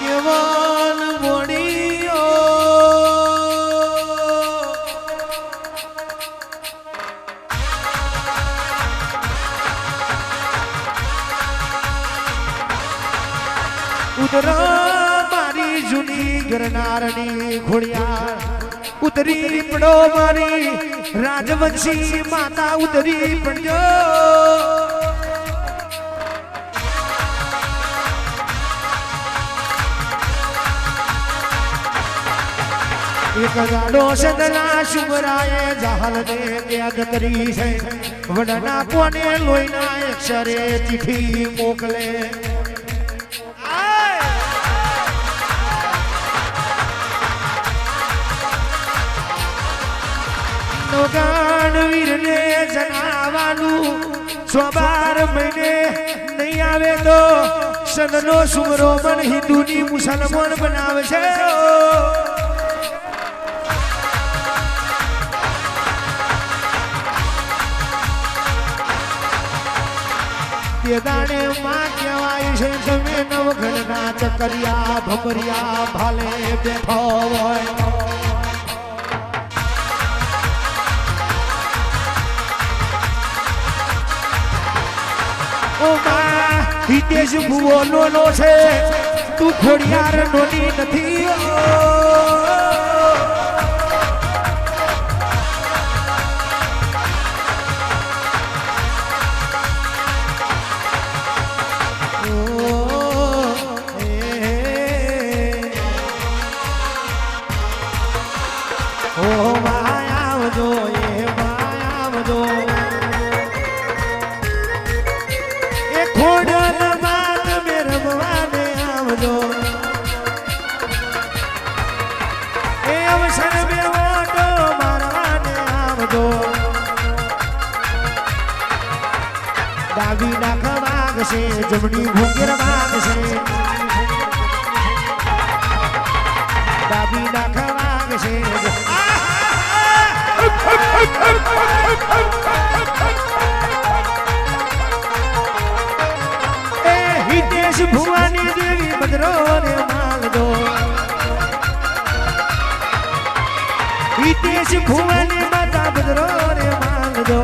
કેવલ મોડીઓ. ઉતર મારી જૂની ગરનારની ઘોડિયા. ઉતરી પડો મારી રાજવંશી માતા ઉતરી પડજો એક ગાડો જણાવવાનું સ્વબાર નહીં આવે તો સદનો સુમરો પણ હિન્દુની મુસલમાન બનાવશે તે દાડે માં કહેવાય છે તમે નવઘણના ચકરિયા, ભમરિયા ભાલે બેઠો હોય. હિતેશ ભુવો લોલો છે, તું ખોડિયાર નોની નથી જમણી ભૂંગર વાગશે ડાબી નાખ વાગશે એ હિતેશ ભુવાની દેવી બદરો રે માંગજો હિતેશ ભુવાની માતા બદરો રે માંગજો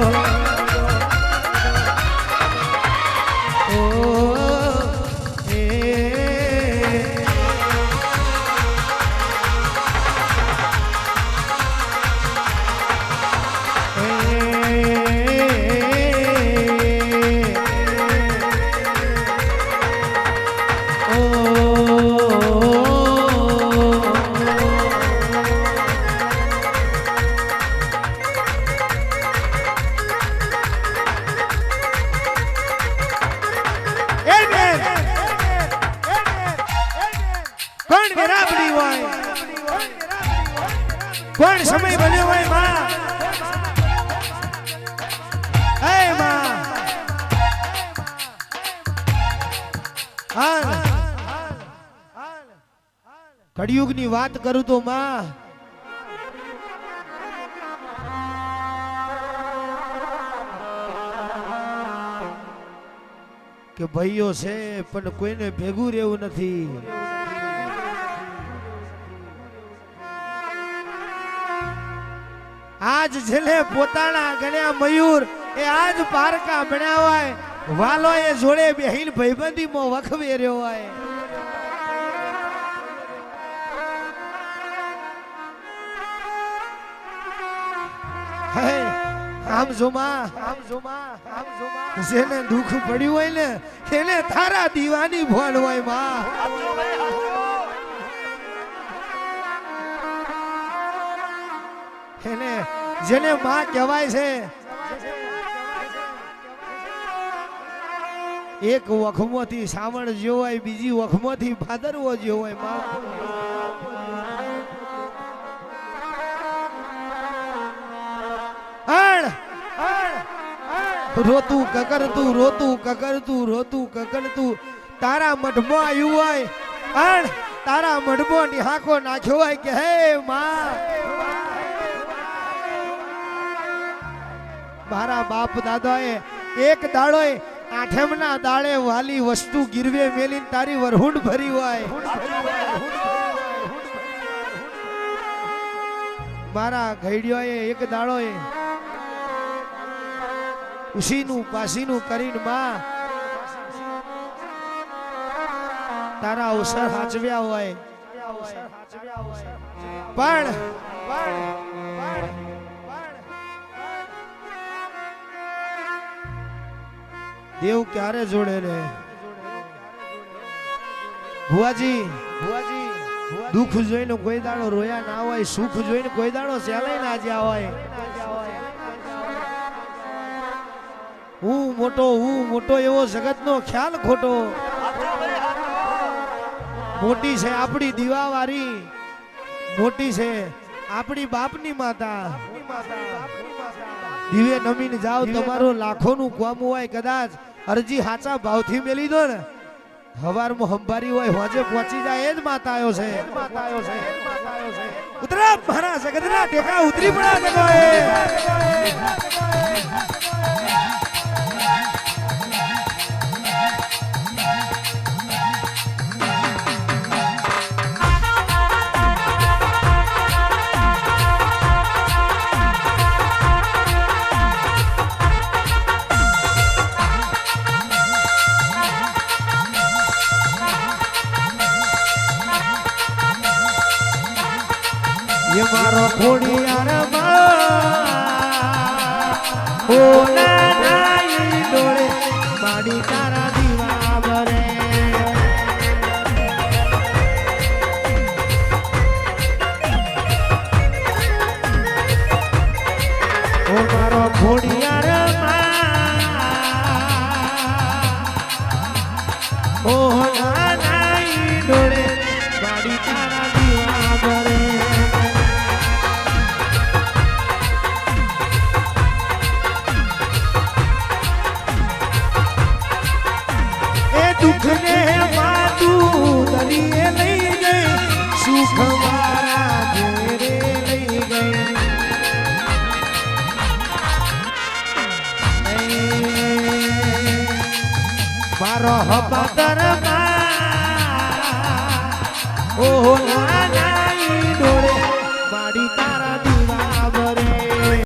વેરાબડી હોય. કોણ સમય બન્યો હોયમાં. હે માં. વાત કરું તો માં. કે ભાઈઓ છે, પણ કોઈને ભેગું રહેવું નથી. આજ છેલ્લે પોતાના ગણ્યા મયુર એ આજ પારકા બનાવાય વાલો એ જોડે બેહીન ભાઈબંધીમાં વખવે રહ્યો હોય આમ જોમા આમ જોમા આમ જોમા. જેને દુઃખ પડ્યું હોય ને, એને તારા દીવાની ભોળ હોય, માં. એને જેને માં કહેવાય છે, એક વખમોથી સાવણ જેવો હોય, બીજી વખમોથી ભાદરવો જેવો હોય, માં રોતું કકરતું રોતું કકરતું રોતું કકરતું, તારા મઢમાં આવ્યું હોય, અણ! તારા મઢમાં નિહાકો નાખ્યો હોય કે હે માં મારા બાપ દાદાએ એક દાડોય આઠમના દાડે વાલી વસ્તુ ગીરવે મેલીને તારી વરહુંડ ભરી હોય. મારા ઘડિયોએ એક દાડોએ ઉશીનું પાસીનું કરીને માં તારા અવસર સાચવ્યા હોય. પણ દેવ ક્યારે જોડે રે? ભુવાજી ભુવાજી દુઃખ જોઈને કોઈ દાડો રોયા ના હોય, સુખ જોઈને કોઈ દાડો સેલાઈ ના જ્યા હોય. હું મોટો હું મોટો એવો જગતનો ખ્યાલ ખોટો. મોટી છે આપણી દીવાવારી, મોટી છે આપણી બાપની માતા. દિવે નમીને જાવ તમારો લાખોનું કોમું હોય કદાચ અરજી હાચા ભાવથી મેલી દો ને. હવારમાં હંભારી હોય હોજે પહોંચી જાય એ જ માતા આવ્યો છે માતા આવ્યો છે. ઉતરા મારા જગતના ટેકા ઉતરી પડ્યા મારો ખોડિયાર ઓ ના નાઈ ડોળે ખોડિયાર મારો હપાતર ઓ ના